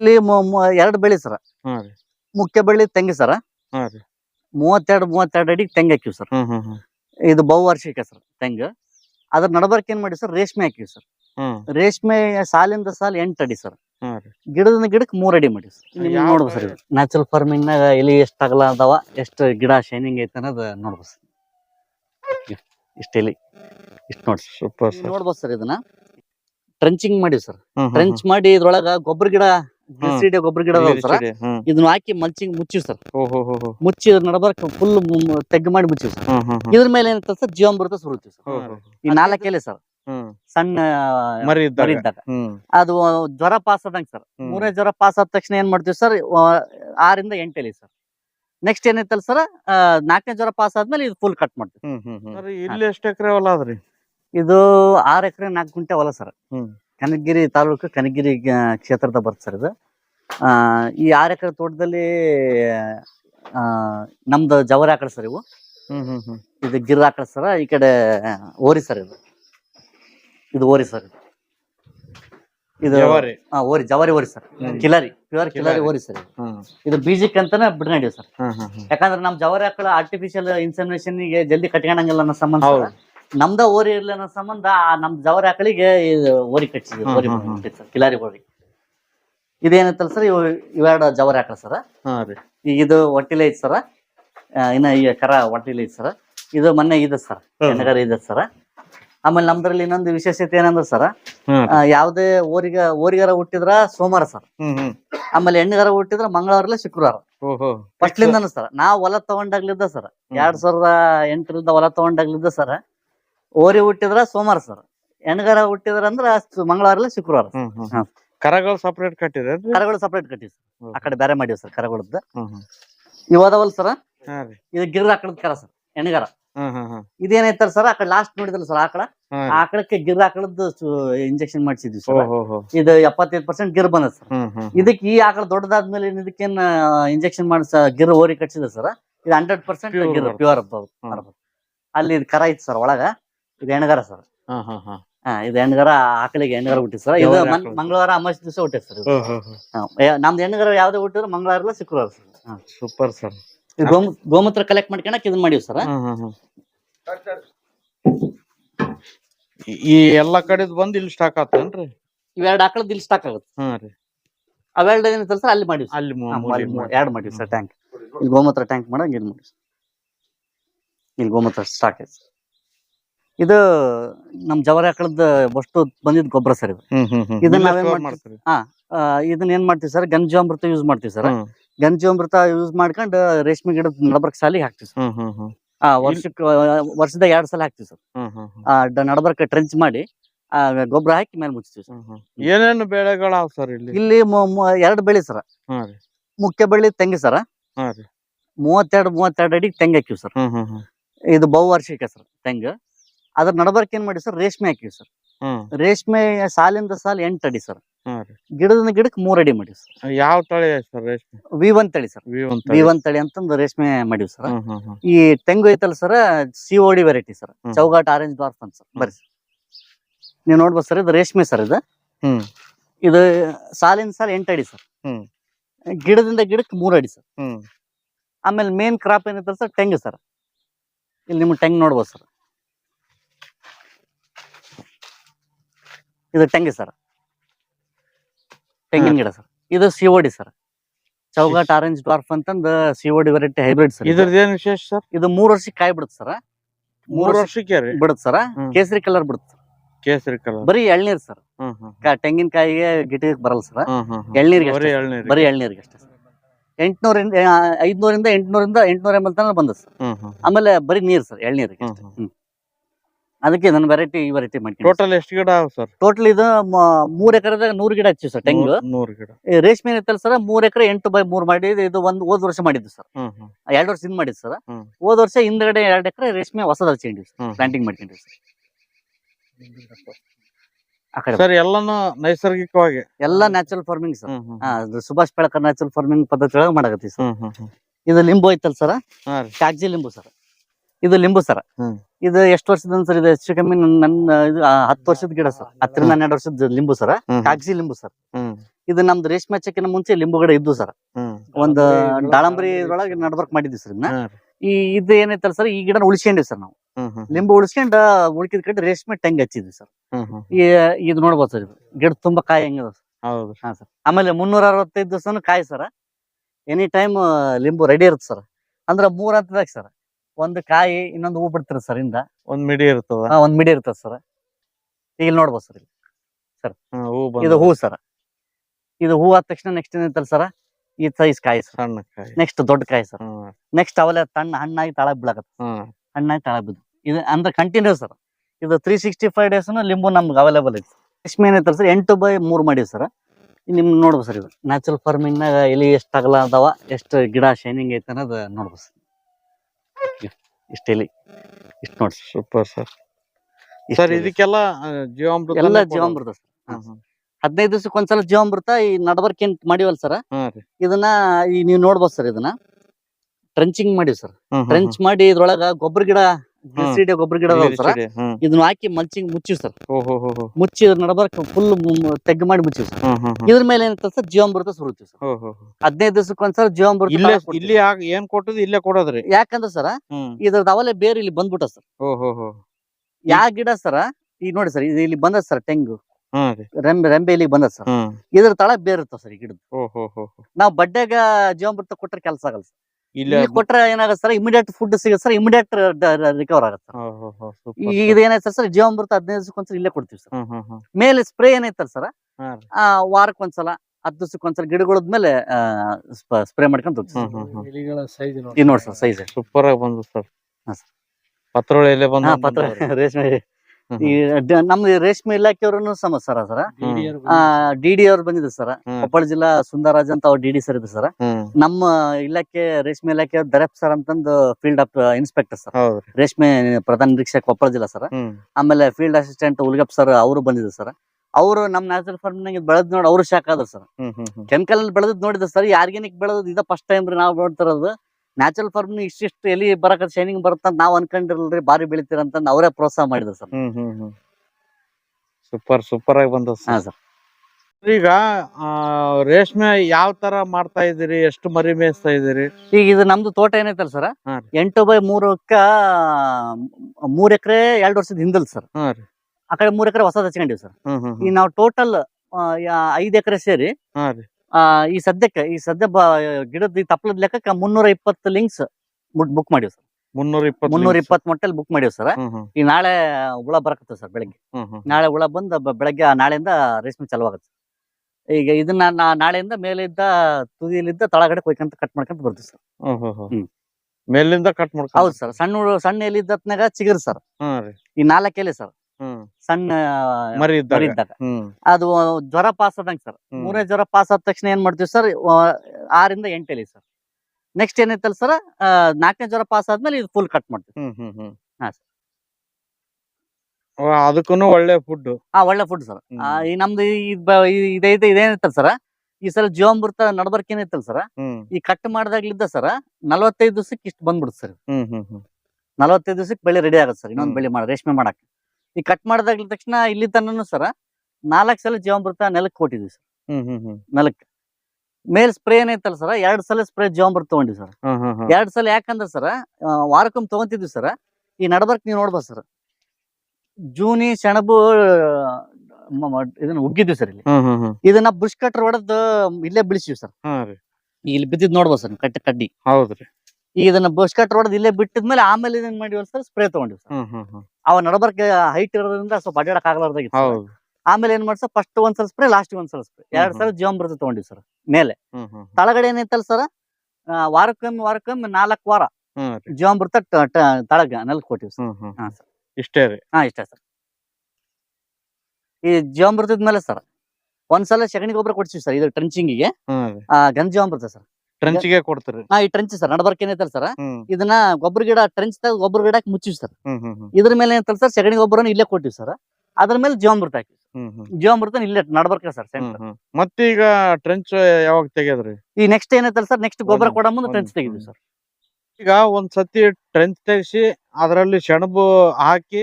ಇಲ್ಲಿ ಎರಡು ಬೆಳಿ ಸರ್. ಮುಖ್ಯ ಬೆಳಿ ತೆಂಗಿ ಸರ್. ಮೂವತ್ತೆರಡು ಮೂವತ್ತೆರಡು ಅಡಿ ತೆಂಗ್ ಹಾಕಿವಿ ಸರ್. ಇದು ಬಹುವಾರ್ಷಿಕ ಸರ್ ತೆಂಗ್. ಅದ್ರ ನಡಬರ್ಕ್ ಏನ್ ಮಾಡಿ ಸರ್? ರೇಷ್ಮೆ ಹಾಕಿವಿ ಸರ್. ರೇಷ್ಮೆ ಸಾಲಿಂದ ಸಾಲ್ ಎಂಟು ಅಡಿ ಸರ್. ಗಿಡದ ಗಿಡದಿಂದ ಗಿಡಕ್ಕೆ ಮೂರ್ ಅಡಿ ಮಾಡಿ ನೋಡ್ಬೋದು ಸರ್ ನ್ಯಾಚುರಲ್ ಫಾರ್ಮಿಂಗ್ ನಾಗ ಎಲಿ ಎಷ್ಟ್ ಅಗಲ ಅದಾವ ಎಷ್ಟು ಗಿಡ ಶೈನಿಂಗ್ ಐತೆ ಅನ್ನೋದು ನೋಡ್ಬೋದು ಸರ್. ಇಷ್ಟ ಎಲಿ. ಇಷ್ಟ ನೋಡ್ರಿ ಸೂಪರ್ ನೋಡ್ಬೋದು ಸರ್ ಇದನ್ನ. ಟ್ರೆಂಚಿಂಗ್ ಮಾಡಿವಿ ಸರ್. ಟ್ರೆಂಚ್ ಮಾಡಿ ಇದ್ರೊಳಗ ಗೊಬ್ಬರ ಗಿಡ ಗ್ಲಿಸಿಡಿ ಗೊಬ್ಬರ ಗಿಡ ಅದಾವ ಸರ್? ಇದನ್ನ ಹಾಕಿ ಮಲ್ಚಿಂಗ್ ಮುಚ್ಚಿವಿ ಸರ್. ಮುಚ್ಚಿ ನಡಬರ್ಕ್ ಫುಲ್ ತೆಗ್ ಮಾಡಿ ಮುಚ್ಚಿವಿ ಸರ್. ಇದ್ರ ಮೇಲೆ ಏನಂತ ಸರ್? ಜೀವಾಮೃತ ಸುರುತ್ತೀವಿ ಸರ್. ಈ ನಾಲ್ಕು ಎಲೆ ಸರ್. ಸಣ್ಣ ಮರಿ ಇದ್ದಾಗ. ಅದು ಜ್ವರ ಪಾಸ್ ಆದಂಗ ಸರ್. ಮೂರೇ ಮೂರನೇ ಜ್ವರ ಪಾಸ್ ಆದ ತಕ್ಷಣ ಏನ್ ಮಾಡ್ತೀವಿ ಸರ್? ಆರಿಂದ ಎಂಟು ಎಲೆ ಸರ್. ನೆಕ್ಸ್ಟ್ ಏನೈತಲ್ಲ ಸರ್? ನಾಲ್ಕನೇ ಜ್ವರ ಪಾಸ್ ಆದ್ಮೇಲೆ ಇದು ಫುಲ್ ಕಟ್ ಮಾಡ್ತೀವಿ. ಇಲ್ಲಿ ಎಷ್ಟು ಎಕರೆ ಹೊಲ ಅದ್ರಿ? ಇದು ಆರ್ ಎಕರೆ ನಾಲ್ಕು ಗುಂಟೆ ಹೊಲ ಸರ್. ಕನಕಗಿರಿ ತಾಲೂಕು ಕನಗಿರಿ ಕ್ಷೇತ್ರದ ಬರ್ತದೆ ಸರ್ ಇದು. ಆ, ಈ ಆರ್ ಎಕರೆ ತೋಟದಲ್ಲಿ ಆ, ನಮ್ದು ಜವರ ಆಕಳ ಸರ್ ಇವು. ಇದು ಗಿರ್ ಆಕಳ ಸರ್ ಈ ಕಡೆ ಓರಿ ಸರ್ ಇದು. ಇದು ಓರಿ ಸರ್ ಇದು. ಓರಿ ಜವಾರಿ ಓರಿ ಸರ್. ಕಿಲಾರಿ ಪ್ಯೂರ್ ಕಿಲಾರಿ. ಓರಿ ಸರ್ ಇದು. ಬೀಜಕ್ಕೆ ಅಂತಾನೆ ಬಿಡ್ಕೊಂಡಿವಿ ಸರ್. ಯಾಕಂದ್ರೆ ನಮ್ ಜವಾರಿ ಆಕಳ ಆರ್ಟಿಫಿಷಿಯಲ್ ಇನ್ಸಮಿನೇಷನ್ಗೆ ಜಲ್ದಿ ಕಟ್ಕೊಂಡಂಗಿಲ್ಲ ಅನ್ನೋ ಸಂಬಂಧ. ನಮ್ದ ಓರಿ ಇರ್ಲಿ ಅನ್ನೋ ಸಂಬಂಧ ಆ ನಮ್ ಜವರ ಆಕಳಿಗೆ ಇದು ಓರಿ ಕಟ್ಸಿದ್ವಿ ಓರಿ ಸರ್ ಕಿಲಾರಿ ಓರಿ. ಇದೇನತ್ತಲ್ಲ ಸರ್ ಇವು ಇವೆರಡು ಜವಾರಿ ಆಕಳ ಸರ್? ಹಾ ರೀ. ಈಗ ಇದು ಹೊಟ್ಟಿಲೆ ಐತಿ ಸರ? ಇನ್ನ ಈ ಕರ ಹೊಟ್ಟಿಲೆ ಐತಿ ಸರ್? ಇದು ಮೊನ್ನೆ ಇದೆ ಸರ್. ಹೆಣ್ಣಗಾರ ಇದೆ ಸರ್? ಆಮೇಲೆ ನಮ್ದ್ರಲ್ಲಿ ಇನ್ನೊಂದು ವಿಶೇಷತೆ ಏನಂದ್ರೆ ಸರ್ ಯಾವ್ದೇ ಯಾವುದೇ ಓರಿಗ ಓರಿಗಾರ ಹುಟ್ಟಿದ್ರ ಸೋಮವಾರ ಸರ್. ಹ್ಮ್ ಹ್ಮ್. ಆಮೇಲೆ ಹೆಣ್ಣಿಗಾರ ಹುಟ್ಟಿದ್ರ ಮಂಗಳವಾರ ಇಲ್ಲ ಶುಕ್ರವಾರ. ಓಹೋ. ಫಸ್ಟ್ಲಿಂದನು ಸರ್ ನಾವ್ ಹೊಲ ತಗೊಂಡಾಗ್ಲಿದ್ದ ಸರ್ ಎರಡ್ ಸಾವಿರದ ಎಂಟರಿಂದ ಹೊಲ ತಗೊಂಡಾಗ್ಲಿದ್ದ ಸರ್ ಓರಿ ಹುಟ್ಟಿದ್ರ ಸೋಮವಾರ ಸರ್ ಹೆಣ್ಗಾರ ಹುಟ್ಟಿದ್ರ ಅಂದ್ರ ಸ- ಮಂಗಳವಾರ ಇಲ್ಲ ಶುಕ್ರವಾರ ಹ್ಮ್ ಹ್ಮ್ ಹಾ. ಕರಗಳು ಸಪರೇಟ್ ಕಟ್ಟಿದ್ರೆ ಕರಗಳು ಸಪ್ರೇಟ್ ಕಟ್ಟಿವಿ ಸರ್. ಆ ಕಡೆ ಬೇರೆ ಮಾಡಿವಿ ಸರ್ ಕರಗಳದ್ದು. ಇವ್ ಅದಾವಲ್ ಸರ್ ಹಾ ರೀ. ಇದು ಗಿರ್ ಆಕಳದ ಕರ ಸರ್ ಹೆಣ್ಗಾರ. ಹ್ಮ್ ಹ್ಮ್ ಹ್ಮ್. ಇದೇನೈತಲ್ಲ ಸರ್ ಆಕಡೆ ಕಡೆ ಲಾಸ್ಟ್ ನೋಡಿದ್ರಲ್ಲ ಸರ್ ಆಕಳ ಹಾ ಆಕಳಕ್ಕೆ ಗಿರ್ ಆಕಳದ್ದು ಇಂಜೆಕ್ಷನ್ ಮಾಡಿಸಿದ್ವಿ ಸರ್ ಹೋ ಇದು ಎಪ್ಪತ್ತೈದು ಪರ್ಸೆಂಟ್ ಗಿರ್ ಬಂದ ಸರ್ ಹ್ಮ್ ಹ್ಮ್ ಇದಕ್ಕೆ ಈ ಆಕಳ ದೊಡ್ಡದಾದ್ಮೇಲೆ ಏನ್ ಇದಕ್ಕೇನ್ ಇಂಜೆಕ್ಷನ್ ಮಾಡಿಸ ಗಿರ್ ಓರಿ ಕಟ್ಸಿದ ಸರ್ ಇದು ಹಂಡ್ರೆಡ್ ಪರ್ಸೆಂಟ್ Pure ಗಿರ್ ಬರ್ತದೆ. ಪ್ಯೂರ್ ಹ್ಮ್. ಅಲ್ಲಿ ಇದು ಕರ ಐತಿ ಸರ್ ಒಳಗ. ಇದು ಹೆಣ್ಗಾರ ಸರ್. ಹಾ ಹಾ ಹಾ. ಹಾ ಇದು ಹೆಣ್ಗಾರ ಆಕಳಿಗೆ ಹೆಣ್ಗಾರ ಹುಟ್ಟಿದ್ ಸರ್. ಇದು ಯಾವಾಗ ಮನ್- ಆಕಳು? ಮಂಗಳವಾರ ಅಮಾವಾಸ್ಯ ದಿವಸ ಹುಟ್ಟಿದ್ ಸರ್ ಇದು. ಹಾ. ಏ- ನಮ್ದು ಹೆಣ್ಗಾರ ಯಾವ್ದು ಹುಟ್ಟಿದ್ರು ಮಂಗಳವಾರ ಇಲ್ಲ ಶುಕ್ರವಾರ ಸರ್. ಹಾ. Super sir. ಇದು ಗೋಮ್ ಗೋಮೂತ್ರ ಕಲೆಕ್ಟ್ ಮಾಡ್ಕೊಳಕ್ ಇದನ್ನ ಮಾಡಿವಿ ಸರ್. ಈ- ಈ ಎಲ್ಲಾ ಕಡೆದ್ ಬಂದ್ ಇಲ್ಲಿ ಸ್ಟಾಕ್ ಆತೇನ್ರಿ ಇವೆರಡು ಆಕಳದ್ ಇಲ್ಲಿ ಸ್ಟಾಕ್ ಆಗುತ್ತೆ. ಹಾ ರೀ. ಅವೆರಡು ಏನೈತಲ್ಲ ಸರ್ ಅಲ್ಲಿ ಮಾಡಿವಿ ಅಲ್ಲಿ ಮೂ- ಮೂಲಿ ಮಾಡಿ. ಎರಡು ಮಾಡಿವಿ ಸರ್ ಟ್ಯಾಂಕ್ ಇಲ್ಲಿ ಗೋಮೂತ್ರ ಟ್ಯಾಂಕ್ ಮಾಡಂಗ್ ಮಾಡಿವಿ ಇಲ್ಲಿ ಗೋಮೂತ್ರ ಸ್ಟಾಕ್ ಐತೆ ಇದು ನಮ್ ಜವರಿ ಆಕಳದ ವಸ್ತು ಬಂದಿದ್ ಗೊಬ್ಬರ ಸರ್ ಇದು. ಇದನ್ನ ನಾವೇನ್ ಮಾಡ್ತೀವಿ? ಹಾ ಇದನ್ನ ಏನ್ ಮಾಡ್ತೀವಿ ಸರ್? ಗಂಜಾಮೃತ ಯೂಸ್ ಮಾಡ್ತೀವಿ ಸರ್. ಗಂಜಾಮೃತ ಯೂಸ್ ಮಾಡ್ಕೊಂಡು ರೇಷ್ಮೆ ಗಿಡದ ನಡಬರ್ಕ್ ಸಾಲಿಗೆ ಹಾಕ್ತಿವಿ ಸರ್. ಆ ವರ್ಷಕ್ಕೆ ವರ್ಷದ ಎರಡ್ ಸಲ ಹಾಕ್ತೀವಿ ಸರ್. ಆ ನಡಬರ್ಕ ಟ್ರೆಂಚ್ ಮಾಡಿ ಆ ಗೊಬ್ಬರ ಹಾಕಿ ಮೇಲೆ ಮುಚ್ತೀವಿ ಸರ್. ಏನೇನು ಬೆಳೆಗಳು ಸರ್ ಇಲ್ಲಿ? ಇಲ್ಲಿ ಎರಡು ಬೆಳಿ ಸರ್. ಮುಖ್ಯ ಬೆಳಿ ತೆಂಗಿ ಸರ್. ಮೂವತ್ತೆರಡು ಮೂವತ್ತೆರಡು ಅಡಿಗೆ ತೆಂಗ್ ಹಾಕಿವಿ ಸರ್. ಇದು ಬಹುವಾರ್ಷಿಕ ಸರ್ ತೆಂಗ್. ಅದ್ರ ನಡಬರ್ಕ್ ಏನ್ ಮಾಡಿ ಸರ್? ರೇಷ್ಮೆ ಹಾಕಿವಿ ಸರ್. ರೇಷ್ಮೆ ಸಾಲಿಂದ ಸಾಲ್ ಎಂಟ್ ಅಡಿ ಸರ್. ಗಿಡದಿಂದ ಗಿಡಕ್ಕೆ ಮೂರ್ ಅಡಿ ಮಾಡಿವಿ ಸರ್. ಯಾವ ತಳಿ ಸರ್ ರೇಷ್ಮೆ? ವಿ ಒನ್ ತಳಿ ಸರ್. ವಿ ಒನ್ ತಳಿ ಅಂತಂದು ರೇಷ್ಮೆ ಮಾಡಿವಿ ಸರ್. ಈ ತೆಂಗು ಐತಲ್ sir C O D variety sir. Chowghat orange dwarf ಅಂತ ಸರ್. ಬರ್ರಿ ಸರ್. ನೀವು ನೋಡ್ಬೋದು ಸರ್ ಇದು ರೇಷ್ಮೆ ಸರ್ ಇದು. ಇದು ಸಾಲಿನ ಸಾಲ್ ಎಂಟ್ ಅಡಿ ಸರ್. ಗಿಡದಿಂದ ಗಿಡಕ್ಕೆ ಮೂರ್ ಅಡಿ ಸರ್. ಆಮೇಲೆ ಮೇನ್ ಕ್ರಾಪ್ ಏನೈತಲ್ಲ ಸರ್ ತೆಂಗು ಸರ್. ಇಲ್ಲಿ ನಿಮ್ಮ ತೆಂಗು ನೋಡ್ಬೋದು ಸರ್. ಇದು ತೆಂಗಿ ಸರ್. ತೆಂಗಿನ ಗಿಡ ಸರ್. ಇದು COD sir. Chowghat orange dwarf ಅಂತಂದ ಸಿಒಡಿ ವೆರೈಟಿ ಹೈಬ್ರಿಡ್ ಸರ್ ಇದು. ಇದ್ರದ್ದು ಏನ್ ವಿಶೇಷ ಸರ್? ಇದು ಮೂರ್ ವರ್ಷಕ್ಕೆ ಕಾಯಿ ಬಿಡುತ್ತೆ ಸರ್. ಮೂರ್ ವರ್ಷಕ್ಕೆ ಬಿಡುತ್ತೆ ಸರ್. ಕೇಸರಿ ಕಲರ್ ಬಿಡುತ್ತೆ ಸರ್. ಕೇಸರಿ ಕಲರ್ ಬರೀ ಎಳ್ನೀರ್ ಸರ್. ತೆಂಗಿನಕಾಯಿಗೆ ಗಿಟಿಗೆ ಬರಲ್ಲ ಸರ್. ಎಳ್ನೀರಿಗೆ ಬರೀ ಎಳ್ನೀರಿಗೆ. ಅಷ್ಟೇ ಸರ್. ಎಂಟ್ನೂರಿಂದ ಐದ್ನೂರಿಂದ ಎಂಟ್ನೂರಿಂದ ಎಂಟ್ನೂರ ಎಲ್ ತನಕ ಬಂದ ಸರ್. ಆಮೇಲೆ ಬರೀ ನೀರ್ ಸರ್ ಎಳ್ನೀರಿಗೆ ಅಷ್ಟೇ. ಹ್ಮ್. ಅದಕ್ಕೆ ನನ್ನ ವೆರೈಟಿ ಈ ವೆರೈಟಿ ಮಾಡಿ ಟೋಟಲ್ ಎಷ್ಟು ಗಿಡ ಅವ ಸರ್ ಟೋಟಲ್ ಇದು ಮ- ಮೂರ್ ಎಕರೆದಾಗ ನೂರು ಗಿಡ ಹಚ್ಚಿವಿ ಸರ್ ತೆಂಗು. ನೂರು ಗಿಡ. ಈ ರೇಷ್ಮೆ ಏನೈತಲ್ಲ ಸರ್ ಮೂರ್ ಎಕರೆ ಎಂಟು ಬೈ ಮೂರ್ ಮಾಡಿ ಇದು ಒಂದು ಹೋದ್ ವರ್ಷ ಮಾಡಿದ್ದು ಸರ್ ಹ್ಮ್ ಹ್ಮ್. ಎರಡ್ ವರ್ಷ ಹಿಂದ್ ಮಾಡಿದ್ ಸರ್ ಹ್ಮ್. ಹೋದ್ ವರ್ಷ ಹಿಂದ್ಗಡೆ ಎರಡ್ ಎಕರೆ ರೇಷ್ಮೆ ಹೊಸದ ಹಚ್ಕೊಂಡಿವಿ ಸರ್ ಹ್ಮ್. ಪ್ಲಾಂಟಿಂಗ್ ಮಾಡ್ಕೊಂಡಿವಿ ಸರ್ ಆ ಕಡೆ ಸರ್ ಎಲ್ಲಾನು ನೈಸರ್ಗಿಕವಾಗಿ. ಎಲ್ಲ ನ್ಯಾಚುರಲ್ ಫಾರ್ಮಿಂಗ್ ಸರ್ ಹ್ಮ್ ಹ್ಮ್. ಹಾ ಅದು ಸುಭಾಷ್ ಬೆಳಕರ್ ನ್ಯಾಚುರಲ್ ಫಾರ್ಮಿಂಗ್ ಪದ್ಧತಿ ಒಳಗೆ ಮಾಡಕತ್ತೀವಿ ಸರ್ ಹ್ಮ್ ಹ್ಮ್ ಹ್ಮ್. ಇದು ಲಿಂಬು ಐತಲ್ ಸರ್ ಹಾ ರೀ. ಕಾಗಜಿ ಲಿಂಬು ಸರ್ ಇದು ಲಿಂಬು ಸರ್ ಹ್ಮ್. ಇದು ಎಷ್ಟು ವರ್ಷದ ಸರ್ ಇದು ಹೆಚ್ಚು ಕಮ್ಮಿ ನನ್- ನನ್ನ ಇದು ಆ, ಹತ್ತು ವರ್ಷದ ಗಿಡ ಸರ್. ಹತ್ತರಿಂದ ಹನ್ನೆರಡು ವರ್ಷದ ಲಿಂಬು ಸರ್. ಹ್ಮ್. ಕಾಗಜಿ ಲಿಂಬು ಸರ್. ಹ್ಮ್. ಇದು ನಮ್ದು ರೇಷ್ಮೆ ಚಕ್ಕಿನ ಮುಂಚೆ ಲಿಂಬು ಗಿಡ ಇದ್ದು ಸರ್. ಹ್ಮ್. ಒಂದು ದಾಳಂಬರಿ ಇದ್ರೊಳಗೆ ನಡ್ಬರ್ಕ್ ಮಾಡಿದ್ವಿ ಸರ್ ಇದನ್ನ ಹಾ ರೀ. ಈ ಇದು ಏನೈತಲ್ಲ ಸರ್ ಈ ಗಿಡನ ಉಳಿಸ್ಕೊಂಡಿವಿ ಸರ್ ನಾವು. ಹ್ಮ್ ಹ್ಮ್ ಲಿಂಬು ಉಳಿಸ್ಕೊಂಡ ಉಳ್ಕಿದ ಕಡೆ ರೇಷ್ಮೆ ಟೆಂಗ್ ಹಚ್ಚಿದ್ವಿ ಸರ್. ಹ್ಮ್ ಹ್ಮ್. ಈ ಇದು ನೋಡ್ಬೋದು ಸರ್ ಇದು. ಗಿಡ ತುಂಬಾ ಕಾಯಿ ಹೆಂಗದ ಸರ್. ಹೌದು. ಹಾ ಸರ್. ಆಮೇಲೆ ಮುನ್ನೂರ ಅರವತ್ತೈದು ದಿವಸನು ಕಾಯಿ ಸರ್. ಎನಿ ಟೈಮ್ ಲಿಂಬು ರೆಡಿ ಇರುತ್ತೆ ಸರ್. ಅಂದ್ರೆ ಮೂರ್ ಹಂತದಾಗ ಸರ್. ಒಂದು ಕಾಯಿ ಇನ್ನೊಂದು ಹೂ ಬಿಡ್ತಿರ ಸರ್ ಇಂದ. ಒಂದ್ ಮಿಡಿ ಇರ್ತದ? ಒಂದ್ ಮಿಡಿ ಇರ್ತದ ಸರ್ ಈಗ ಇಲ್ಲಿ ನೋಡ್ಬೋದು ಸರ್ ಇಲ್ಲಿ. ಹೂ ಇದು ಬಂದ ಹೂ ಸರ್ ಇದು ಹೂ ಆದ ತಕ್ಷಣ ನೆಕ್ಸ್ಟ್ ಏನೈತಲ್ಲ ಸರ್ ಈ ಸೈಜ್ ಕಾಯಿ ಸರ್ ಸಣ್ಣ ಕಾಯಿ. ನೆಕ್ಸ್ಟ್ ದೊಡ್ಡ ಕಾಯಿ ಸರ್ ಹ್ಮ್ ನೆಕ್ಸ್ಟ್ ಅವಲೇ ತಣ್ಣ ಹಣ್ಣಾಗಿ ತಳಗ್ ಬೀಳಕತ್ತ. ಹ್ಮ್ ಹಣ್ಣಾಗಿ ತಳಗ್ ಬಿದ್ದು ಇದು ಅಂದ್ರೆ ಕಂಟಿನ್ಯೂ ಸರ್ ಇದು ತ್ರೀ ಸಿಕ್ಸ್ಟಿ ಫೈವ್ ಡೇಸ್ ಲಿಂಬು ನಮ್ಗೆ ಅವೈಲೇಬಲ್ ಐತಿ ರೇಷ್ಮೆ ಏನೈತಲ್ಲ ಸರ್ ಎಂಟು ಬೈ ಮೂರ್ ಮಾಡಿವಿ ಸರ್ ನಿಮ್ ನೋಡ್ಬೋದು ಸರ್ ಇದು. ನ್ಯಾಚುರಲ್ ಫಾರ್ಮಿಂಗ್ ನಾಗ ಎಲ್ಲಿ ಎಷ್ಟು ಅಗಲ ಅದಾವ ಎಷ್ಟು ಗಿಡ ಶೈನಿಂಗ್ ಐತೆ ಅನ್ನೋದು ನೋಡ್ಬೋದು ಸರ್ ಇಷ್ಟು ಎಲಿ ಇಷ್ಟು ನೋಡಿ. Super sir. ಸರ್. ಇದಕ್ಕೆಲ್ಲ ಜೀವಾಮೃತ ಎಲ್ಲ ಜೀವಾಮೃತ. ಹದಿನೈದು ದಿವಸಕ್ಕೆ ಒಂದ್ಸಲ ಜೀವಾಮೃತ ಈ ನಡಬರ್ಕ್ ಏನ್ ಮಾಡಿವಲ್ ಸರ್. ಇದನ್ನ ಈ ನೀವು ನೋಡ್ಬೋದು ಸರ್ ಇದನ್ನ. ಟ್ರೆಂಚಿಂಗ್ ಮಾಡಿವಿ ಸರ್. ಟ್ರೆಂಚ್ ಮಾಡಿ ಇದ್ರೊಳಗ ಗೊಬ್ಬರ ಗಿಡ ಗೊಬ್ಬರ ಗಿಡ. ಅದಾವ ಸರ್? ಇದನ್ನ ಹಾಕಿ ಮಲ್ಚಿಂಗ್ ಮುಚ್ಚಿವಿ ಸರ್. ಮುಚ್ಚಿ ನಡಬರ್ಕ್ ಫುಲ್ ತೆಗ್ ಮಾಡಿ ಮುಚ್ಚಿವಿ ಸರ್. ಇದ್ರ ಮೇಲೆ ಏನಂತ ಸರ್? ಜೀವಾಮೃತ ಸುರುತ್ತೀವಿ ಸರ್. ಹದಿನೈದು ದಿವಸಕ್ಕೆ ಒಂದ್ಸಲ ಜೀವಾಮೃತ ಇಲ್ಲೇ. ಇಲ್ಲಿ ಏನ್ ಕೊಟ್ಟದ್ ಇಲ್ಲೇ ಕೊಡೋದ್ರಿ. ಯಾಕಂದ್ರೆ ಸರ್ ಇದ್ರದ್ದು ಅವಲೇ ಬೇರೆ ಇಲ್ಲಿ ಬಂದ್ಬಿಟ್ಟ ಸರ್. ಓ ಹೋ ಹೋ. ಯಾ ಗಿಡ ಸರ ಈಗ ನೋಡಿ ಸರ್ ಇದು ಇಲ್ಲಿ ಬಂದ ಸರ್ ತೆಂಗು. ರೆಂಬೆ ರೆಂಬೆ ಇಲ್ಲಿಗೆ ಬಂದದ ಸರ್. ಇದ್ರ ತಳ ಬೇರೆ ಇರ್ತಾವ ಸರ್ ಈ ಗಿಡದ. ನಾವು ಬಡ್ಡೆಗ ಜೀವಾಮೃತ ಕೊಟ್ರೆ ಕೆಲಸ ಆಗಲ್ಲ ಸರ್. ಇಲ್ಲೇ ಕೊಟ್ಟರೆ ಏನಾಗುತ್ತೆ ಸರ್? ಇಮಿಡಿಯೇಟ್ ಫುಡ್ ಸಿಗುತ್ತೆ ಸರ್? ಇಮಿಡಿಯೇಟ್ ರಿಕವರ್ ಆಗುತ್ತೆ ಈಗ sir. ಇದು ಏನಾಯ್ತು ಸರ್? ಜೀವಾಮೃತ ಹದಿನೈದು ದಿವಸಕ್ಕೊಂದ್ಸಲ ಇಲ್ಲೇ ಕೊಡ್ತೀವಿ ಸರ್. ಹ್ಮ್ ಹ್ಮ್ ಹ್ಮ್. ಮೇಲೆ ಸ್ಪ್ರೇ ಏನೈತಲ್ಲ ಸರ್? ವಾರಕ್ಕೊಂದ್ಸಲ ರೀ. ಆ ವಾರಕ್ಕೆ ಒಂದ್ಸಲ ಹತ್ತು ದಿವಸಕ್ಕೊಂದ್ಸಲ ಗಿಡಗಳದ ಮೇಲೆ ಸ್ಪ್ರೇ ಮಾಡ್ಕೊಂತ ಹೋಗ್ತೀವಿ ನೋಡಿ ಸರ್ ಸೈಜ್ ಸೂಪರ್ ಆಗಿ ಬಂದು ಸರ್. ಬಂದ ಹಾ ಪತ್ರ ರೇಷ್ಮೆ ಈ ಡ- ನಮ್ದು ರೇಷ್ಮೆ ಇಲಾಖೆಯವರನ್ನು ಸಮ ಸರ ಸರ. ಡಿ ಡಿ ಅವ್ರು ಬಂದಿದ್ರು ಸರ. ಹ್ಮ್. ಕೊಪ್ಪಳ ಜಿಲ್ಲಾ ಸುಂದರರಾಜ್ ಅಂತ ಅವ್ರು ಡಿ ಡಿ ಸರ್ ಇದ್ರು ಸರ. ಹ್ಮ್. ನಮ್ಮ ಇಲಾಖೆ ರೇಷ್ಮೆ ಇಲಾಖೆ ದರಪ್ ಸರ್ ಅಂತಂದು ಫೀಲ್ಡ್ ಅಪ್ ಇನ್ಸ್ಪೆಕ್ಟರ್ ಸರ್. ಹೌದ್ರಿ ರೇಷ್ಮೆ ಪ್ರಧಾನ ನಿರೀಕ್ಷಕ ಕೊಪ್ಪಳ ಜಿಲ್ಲಾ ಸರ್. ಹ್ಮ್. ಆಮೇಲೆ ಫೀಲ್ಡ್ ಅಸಿಸ್ಟೆಂಟ್ ಉಲ್ಗಪ್ ಸರ್ ಅವರು ಬಂದಿದ್ರು ಸರ್. ಅವರು ನಮ್ಮ ನ್ಯಾಚುರಲ್ ಫಾರ್ಮಿಂಗ್ ಬೆಳೆದ್ ನೋಡಿ ಅವ್ರು ಶಾಕ್ ಆದ್ರು ಸರ್. ಹ್ಮ್ ಹ್ಮ್ ಹ್ಮ್. ಕೆಮಿಕಲ್ ಬೆಳೆದ್ ನೋಡಿದ್ರು ಸರ್. ಆರ್ಗ್ಯಾನಿಕ್ ಬೆಳೆದ್ ಇದ ಫಸ್ಟ್ ಟೈಮ್ ರೀ ನಾವು ನೋಡ್ತಿರೋದು. ನ್ಯಾಚುರಲ್ ಫಾರ್ಮ್ ಇಷ್ಟಿಷ್ಟು ಎಲ್ಲಿ ಬರಕ ಶೈನಿಂಗ್ ಬರುತ್ತಂತ ನಾವ್ ಅನ್ಕೊಂಡಿರಲ್ರಿ ಬಾರಿ ಬೆಳಿತೀರ ಅಂತ ಅವರೇ ಪ್ರೋತ್ಸಾಹ ಮಾಡಿದ್ರು ಸರ್. ಹ್ಮ್ ಹ್ಮ್ ಹ್ಮ್. ಸೂಪರ್ ಸೂಪರ್ ಆಗಿ ಬಂದ ಹಾ ಸರ್. ಈಗ ಆ, ರೇಷ್ಮೆ ಯಾವ ತರ ಮಾಡ್ತಾ ಇದೀರಿ ಎಷ್ಟು ಮರಿ ಮೇಯಿಸ್ತಾ ಇದೀರಿ ಈಗ ಇದು ನಮ್ದು ತೋಟ ಏನೈತಲ್ಲ ಸರ್ ಹಾ ಎಂಟು ಬೈ ಮೂರಕ್ಕ ಮೂರ್ ಎಕರೆ ಎರಡು ವರ್ಷದ ಹಿಂದಲ್ ಸರ್. ಹಾ ರೀ. ಆ ಕಡೆ ಮೂರ್ ಎಕರೆ ಹೊಸದ್ ಹಚ್ಕೊಂಡಿವಿ ಸರ್. ಹ್ಮ್ ಹ್ಮ್ ಈ ಹ್ಮ್. ನಾವು ಟೋಟಲ್ ಐದ್ ಎಕರೆ ಸೇರಿ ಹಾ ರೀ. ಆ, ಈ ಸದ್ಯಕ್ಕೆ ಈ ಸದ್ಯ ಬ- ಗಿಡದ ಈ ತಪ್ಪಲದ ಲೆಕ್ಕ ಮುನ್ನೂರ ಇಪ್ಪತ್ತು ಲಿಂಕ್ಸ್ ಬುಕ್ ಮಾಡಿವಿ ಸರ್. ಮುನ್ನೂರ ಇಪ್ಪತ್ತು ಮುನ್ನೂರ. ಇಪ್ಪತ್ತು ಮೊಟ್ಟೆಲ್ ಬುಕ್ ಮಾಡಿವಿ ಸರ್. ಈ ನಾಳೆ ಹುಳ ಬರಕತ್ತ ಸರ್ ಬೆಳಗ್ಗೆ. ನಾಳೆ ಹುಳ ಬಂದು ಬೆಳಗ್ಗೆ ಆ ನಾಳೆಯಿಂದ ರೇಷ್ಮೆ ಚಾಲು ಆಗುತ್ತೆ ಈಗ ಇದನ್ನ ನಾಳೆಯಿಂದ ಮೇಲಿದ್ದ ತುದಿಯಲ್ಲಿದ್ದ ತಳಗಡೆ ಕೊಯ್ಕೊಂತ ಕಟ್ ಮಾಡ್ಕೊಂತ ಬರ್ತೀವಿ ಸರ್. ಮೇಲಿಂದ ಕಟ್ ಮಾಡ್ಕೊಂಡು ಹೌದು ಸರ್. ಸಣ್ಣ ಸಣ್ಣ ಎಲಿದ್ದತ್ನಾಗ ಚಿಗರ್ ಸರ್. ಈ ನಾಲ್ಕು ಎಲೆ ಸರ್. ಸಣ್ಣ ಮರಿ ಇದ್ದಾಗ. ಮರಿ ಇದ್ದಾಗ. ಹ್ಮ್. ಅದು ಜ್ವರ ಪಾಸ್ ಆದಂಗ ಸರ್ ಮೂರೇ ಮೂರನೇ ಜ್ವರ ಪಾಸ್ ಆದ ತಕ್ಷಣ ಏನ್ ಮಾಡ್ತೀವಿ ಸರ್ ಆರಿಂದ ಎಂಟು ಎಲೆ ಸರ್ ನೆಕ್ಸ್ಟ್ ಏನೈತಲ್ಲ ಸರ್ ನಾಲ್ಕನೇ ಜ್ವರ ಪಾಸ್ ಆದ್ಮೇಲೆ ಇದು ಫುಲ್ ಕಟ್ ಮಾಡ್ತೀವಿ. ಹ್ಮ್ ಹ್ಮ್ ಹ್ಮ್. ಹಾ, ಅದಕ್ಕೂನು ಒಳ್ಳೆ ಫುಡ್ ಆ ಒಳ್ಳೆ ಫುಡ್ ಸರ್ ಹ್ಮ್. ಈ ನಮ್ದು ಈ ಬ- ಇದೈತೆ ಇದೇನೈತಲ್ಲ ಸರ್ ಈ ಸಲ ಜೀವಾಮೃತ ನಡಬರ್ಕ ಏನೈತಲ್ ಸರ್ ಹ್ಮ್. ಈ ಕಟ್ ಮಾಡ್ದಾಗ್ಲಿದ್ದ ಸರ್ ನಲವತ್ತೈದು ದಿವಸಕ್ಕೆ ಇಷ್ಟು ಬಂದ್ಬಿಡುತ್ತೆ ಸರ್ ಹ್ಮ್ ಹ್ಮ್ ಹ್ಮ್. ನಲವತ್ತೈದು ದಿವಸಕ್ಕೆ ಬೆಳೆ ರೆಡಿ ಆಗುತ್ತೆ ಸರ್ ಇನ್ನೊಂದು ಹ್ಮ್. ಬೆಳೆ ಮಾಡ ರೇಷ್ಮೆ ಮಾಡಕ್ ಈ ಕಟ್ ಮಾಡಿದಾಗ ತಕ್ಷಣ ಇಲ್ಲಿ ತನನು ಸರ ನಾಲ್ಕು ಸಲ ಜೀವಾಮೃತ ನೆಲಕ್ಕೆ ಕೊಟ್ಟಿದ್ವಿ ಸರ್. ನೆಲಕ್ಕೆ ಮೇಲ್ ಸ್ಪ್ರೇ ಏನೈತಲ್ಲ ಸರ್ ಎರಡ್ ಸಲ ಸ್ಪ್ರೇ ಜೀವಾಮೃತ ತಗೊಂಡಿವಿ ಸರ್. ಎರಡ್ ಸಲ ಯಾಕಂದ್ರೆ ಸರ್ ವಾರಕ್ಕೊಮ್ಮೆ ತಗೊಂತಿದ್ವಿ ಸರ್. ಈ ನಡಬರ್ಕ್ ನೀವು ನೋಡ್ಬೋದು ಸರ್. ಜೂನಿ ಸೆಣಬು ಇದನ್ನ ಉಗ್ಗಿದ್ವಿ ಸರ್ ಇಲ್ಲಿ. ಇದನ್ನ ಬುಷ್ ಕಟ್ರ್ ಹೊಡೆದು ಇಲ್ಲೇ ಬಿಡಿಸಿವಿ ಸರ್. ಇಲ್ಲಿ ಬಿದ್ದಿದ್ ನೋಡ್ಬೋದು ಸರ್ ಕಟ್ಟಿ ಕಡ್ಡಿ. ಹೌದ್ರಿ. ಈಗ ಇದನ್ನ ಬುಷ್ ಕಟ್ರ್ ಹೊಡೆದ್ ಇಲ್ಲೇ ಬಿಟ್ಟಿದ್ಮೇಲೆ ಆಮೇಲೆ ಇದನ್ನ ಮಾಡಿವಲ್ ಸರ್ ಸ್ಪ್ರೇ ತಗೊಂಡಿವಿ ಸರ್. ಅವ ನಡಬರ್ಕ ಹೈಟ್ ಇರೋದ್ರಿಂದ ಸ್ವಲ್ಪ ಅಡ್ಡಾಡಕ್ ಆಗ್ಲಾರ್ದಾಗಿತ್ತು ಹೌದು. ಆಮೇಲೆ ಏನ್ ಮಾಡ್ಸ ಫಸ್ಟ್ ಒಂದ್ಸಲ ಸ್ಪ್ರೇ ಲಾಸ್ಟ್ ಒಂದ್ಸಲ ಸ್ಪ್ರೇ ಎರಡ್ ಸಲ ಜೀವಾಮೃತ ತಗೊಂಡಿವಿ ಸರ್ ಮೇಲೆ. ತಳಗಡೆ ಏನೈತಲ್ಲ ಸರ್ ವಾರಕ್ಕೊಮ್ಮೆ ವಾರಕ್ಕೊಮ್ಮೆ ನಾಲ್ಕು ವಾರ ಜೀವಾಮೃತ ತಳಗ ನೆಲ್ ಕೊಟ್ಟಿವಿ ಸರ್ ಹಾ ಸರ್ ಇಷ್ಟೇ ರೀ. ಹಾ ಇಷ್ಟ ಸರ್ ಈ ಜೀವಾಮೃತದ ಮೇಲೆ ಸರ್ ಒಂದ್ಸಲ ಸಗಣಿ ಗೊಬ್ಬರ ಕೊಡ್ತೀವಿ ಸರ್ ಇದು ಟ್ರೆಂಚಿಂಗಿಗೆ ಗಂಜೀವಾಮೃತ ಸರ್ ಟ್ರಂಚಿಗೆ ಕೊಡ್ತೀರಿ. ಹಾ ಈ ಟ್ರೆಂಚ್ ಸರ್ ನಡಬರ್ಕ್ ಏನೈತಲ್ಲ ಸರ್ ಹ್ಮ್. ಇದನ್ನ ಗೊಬ್ಬರ ಗಿಡ ಟ್ರೆಂಚ್ ದಾಗ ಗೊಬ್ಬರ ಗಿಡಕ್ಕೆ ಮುಚ್ಚಿವಿ ಸರ್ ಹ್ಮ್ ಹ್ಮ್ ಹ್ಮ್. ಇದ್ರ ಮೇಲೆ ಏನಂತಲ್ಲ ಸರ್ ಸಗಣಿ ಗೊಬ್ಬರನ ಇಲ್ಲೇ ಕೊಟ್ಟಿವಿ ಸರ್ ಅದ್ರ ಮೇಲೆ ಜೀವಾಮೃತ ಹಾಕಿ. ಹ್ಮ್ ಹ್ಮ್. ಜೀವಾಮೃತ ಇಲ್ಲೇ ನಡಬರ್ಕ ಸರ್ ಹ್ಮ್ ಸೆಂಟರ್ ಹ್ಮ್. ಮತ್ತೀಗ ಟ್ರೆಂಚ್ ಯಾವಾಗ ತೆಗೆದ್ರಿ? ಈ ನೆಕ್ಸ್ಟ್ ಏನೈತಲ್ಲ ಸರ್ ನೆಕ್ಸ್ಟ್ ಗೊಬ್ಬರ ಕೊಡ ಮುಂದೆ ಟ್ರೆಂಚ್ ತೆಗಿದ್ವಿ ಸರ್ ಈಗ ಒಂದ್ ಸತಿ ಟ್ರೆಂಚ್ ತೆಗಿಸಿ ಅದರಲ್ಲಿ ಸೆಣಬು ಹಾಕಿ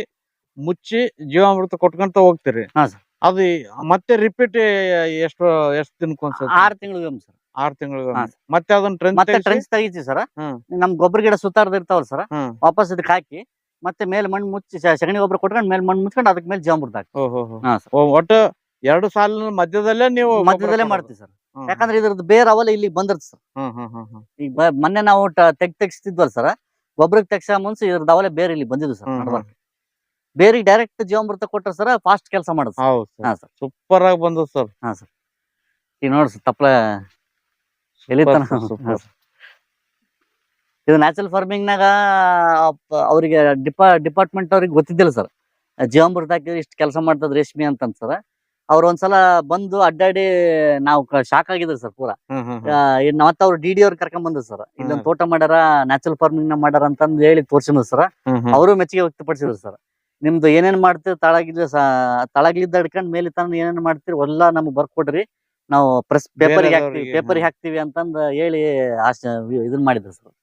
ಮುಚ್ಚಿ ಜೀವಾಮೃತ ಕೊಟ್ಕೊಂತ ಹೋಗ್ತೀರಿ. ಹಾ, sir. ಅದು ಮತ್ತೆ ರಿಪೀಟ್ ಎಷ್ಟು ಎಷ್ಟು ದಿನಕ್ಕೊಂದ್ಸತಿ? ಆರ್ ತಿಂಗಳಿಗೆ ಸರ್ ಆರ್ ತಿಂಗಳು ಹಾ. ಮತ್ತೆ ಅದನ್ನ ಟ್ರೆಂಚ್ ಮತ್ತೆ ಟ್ರೆಂಚ್ ತೆಗಿತೀವಿ ಸರ್. ಹ್ಮ್. ನಮ್ ಗೊಬ್ಬರ ಗಿಡ ಸುತ್ತಾರ್ದ ಇರ್ತಾವಲ್ಲ ಸರ್. ಹ್ಮ್. ವಾಪಸ್ ಇದಕ್ಕೆ ಹಾಕಿ ಮತ್ತೆ ಮೇಲೆ ಮಣ್ಣು ಮುಚ್ಚಿ ಸಗಣಿ ಗೊಬ್ಬರ ಕೊಟ್ಕೊಂಡು ಮೇಲೆ ಮಣ್ಣು ಮುಚ್ಕೊಂಡು ಅದಕ್ಕೆ ಮೇಲೆ ಓಹೋ ಹಾ ಒಟ್ಟು ಎರಡು ಸಾಲ ಮಧ್ಯದಲ್ಲೇ ನೀವು ಗೊಬ್ಬರ ಮಧ್ಯದಲ್ಲೇ ಕೊಡೋದು. ಮಾಡ್ತೀವಿ ಸರ್. ಹ್ಮ್, ಯಾಕಂದ್ರೆ ಇದ್ರದ್ದು ಬೇರೆ ಅವಲ್ಲ ಇಲ್ಲಿ ಬಂದಿರ್ತದೆ ಸರ್. ಹ್ಮ್ ಹ್ಮ್ ಹ್ಮ್ ಹ್ಮ್. ಈಗ ಬ- ಮೊನ್ನೆ ನಾವು ಟ- ತೆಗ್ ತೆಗ್ಸ್ತಿದ್ವಲ್ಲ ಸರ್ ಗೊಬ್ಬರಕ್ಕೆ ತೆಗ್ಸ ಮುಂಚೆ ಇದ್ರದ್ದು ಅವಲೇ ಬೇರೆ ಇಲ್ಲಿ ಬಂದಿದ್ವಿ ಸರ್ ಹ್ಮ್, ಹ್ಮ್. ನಡ್ಬರ್ಕ್ ಬೇರೆ ಡೈರೆಕ್ಟ್ ಜೀವಾಮೃತ ಕೊಟ್ರೆ ಸರ್ ಫಾಸ್ಟ್ ಕೆಲಸ ಮಾಡುದು ಹೌದು ಹಾ ಸರ್. ಸೂಪರ್ ಆಗಿ ಬಂದದ ಸರ್. ಹಾ ಸರ್. ಈಗ ನೋಡಿ ಸರ್ ತಪ್ಪಲ ಎಲ್ಲಿ ತನಕ. ಇದು ನ್ಯಾಚುರಲ್ ಫಾರ್ಮಿಂಗ್ ನಾಗ ಅವರಿಗೆ ಡಿಪಾ ಡಿಪಾರ್ಟ್ಮೆಂಟ್ ಅವ್ರಿಗೆ ಗೊತ್ತಿದ್ದಿಲ್ಲ ಸರ್ ಜೀವಾಮೃತ ಹಾಕಿದ್ರೆ ಇಷ್ಟು ಕೆಲಸ ಮಾಡ್ತದ ರೇಷ್ಮಿ ಅಂತ ಸರ್ ಅವ್ರು ಒಂದ್ಸಲ ಬಂದು ಅಡ್ಡಾಡಿ ನಾವು ಶಾಕ್ ಆಗಿದ್ರು ಸರ್ ಪೂರಾ. ಮತ್ತೆ ಅವ್ರು ಡಿ ಡಿ ಅವ್ರು ಕರ್ಕೊಂಡ್ ಬಂದ್ರು ಸರ್ ಇಲ್ಲೊಂದ್. ತೋಟ ಮಾಡ್ಯಾರ ನ್ಯಾಚುರಲ್ ಫಾರ್ಮಿಂಗ್ನ ಮಾಡ್ಯಾರ ಅಂತಂದು ಹೇಳಿ ತೋರ್ಸಿದ್ರು ಸರ್. ಅವರು ಮೆಚ್ಚುಗೆ ವ್ಯಕ್ತಪಡಿಸಿದ್ರು ಸರ್ ನಿಮ್ದು ಏನೇನ್ ಮಾಡ್ತೀರಿ ತಳಗಿಲ್ಲ ತಳಗಿದ್ದ ಹಿಡ್ಕೊಂಡ್ ಮೇಲೆ ತನ ಏನೇನ್ ಮಾಡ್ತೀರಿ ಎಲ್ಲಾ ನಮ್ಗೆ ಬರ್ಕೊಡ್ರಿ. ನಾವು ಪ್ರೆಸ್ ಪೇಪರ್ಗೆ ಹಾಕ್ತಿವಿ ಪೇಪರ್ ಪೇಪರ್ಗೆ. ಹಾಕ್ತಿವಿ ಅಂತಂದ್ ಹೇಳಿ ಆಶ ಇದನ್ ಮಾಡಿದ್ರು ಸರ್.